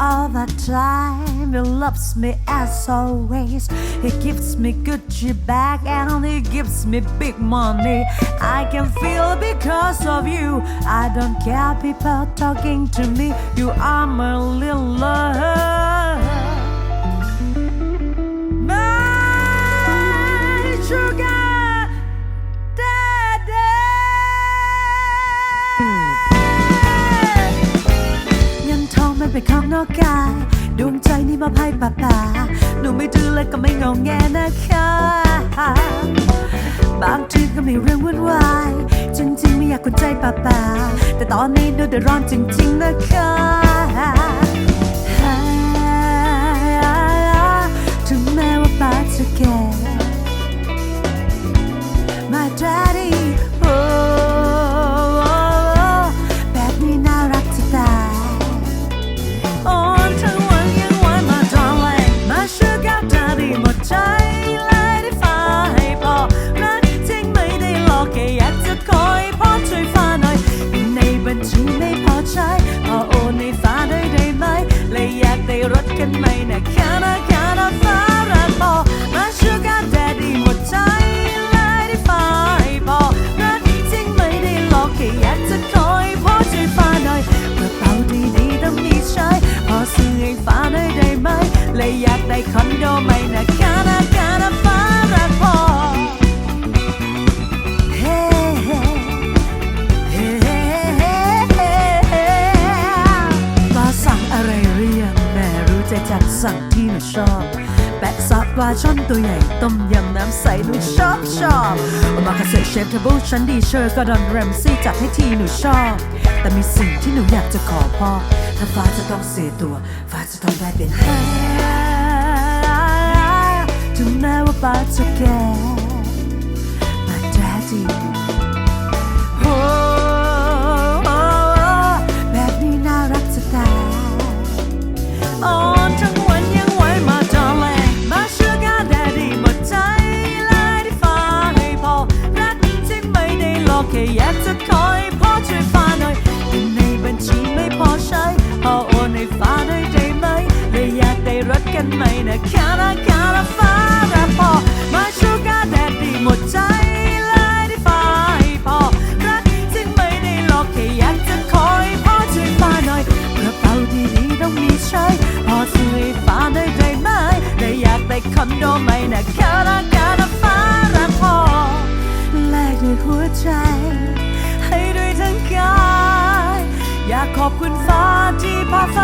all the time. He loves me as always. He gives me Gucci bag and he gives me big money. I can feel because of you. I don't care people talking to me. You are my little love. My sugar daddy. เป็นของนอกกายดวงใจนี่มาให้ป่าป่าหนูไม่ดื้อและก็ไม่งองแงนะคะ บางทีก็มีเรื่องวุ่นวายจริงๆไม่อยากกดใจป่าป่าแต่ตอนนี้ดูเดือดร้อนจริงๆนะคะถึงแม้ว่าป้าจะแก่ ในบัญชีไม่พอใช้พอโอนในฟ้าได้ได้ไหมเลยอยากได้รถกันไหมนะแค่นะแค่นะฟ้ารักพอมา sugar daddy หมดใจเลยได้ฟ้าให้พอรักจริงไม่ได้หลอกแค่อยากจะคอยพอช่วยฟ้าหน่อยกระเป๋าดีๆต้องมีใช้พอซื้อให้ฟ้าหน่อยได้ไหมเลยอยากได้คอนโดไหมนะ สั่งที่หนูชอบแปะซอสปลาช่อนตัวใหญ่ ต้มยำน้ำใสหนูชอบชอบมาคาเซเชฟเทเบิลชั้นดีเชอร์ก็ดอนแรมซี่จัดให้ทีหนูชอบ แต่มีสิ่งที่หนูอยากจะขอพ่อ ถ้าฟ้าจะต้องเสียตัว ฟ้าจะต้องได้เป็นแม่ถึงแม้ว่าฟ้าจะแก่ กันไหมนะแค่นะแค่นะฟ้ารักพอมา sugar daddy หมดใจเลยได้ฟ้าให้พอรักจริงไม่ได้หลอกแค่อยากจะคอยพ่อช่วยฟ้าหน่อยกระเป๋าดีๆต้องมีใช้พอซื้อให้ฟ้าได้ได้ไหมเลยอยากได้คอนโดไหมนะแค่นะแค่นะฟ้ารักพอแลกด้วยหัวใจ ให้ด้วยทั้งกาย อยากขอบคุณฟ้าที่พาฟ้า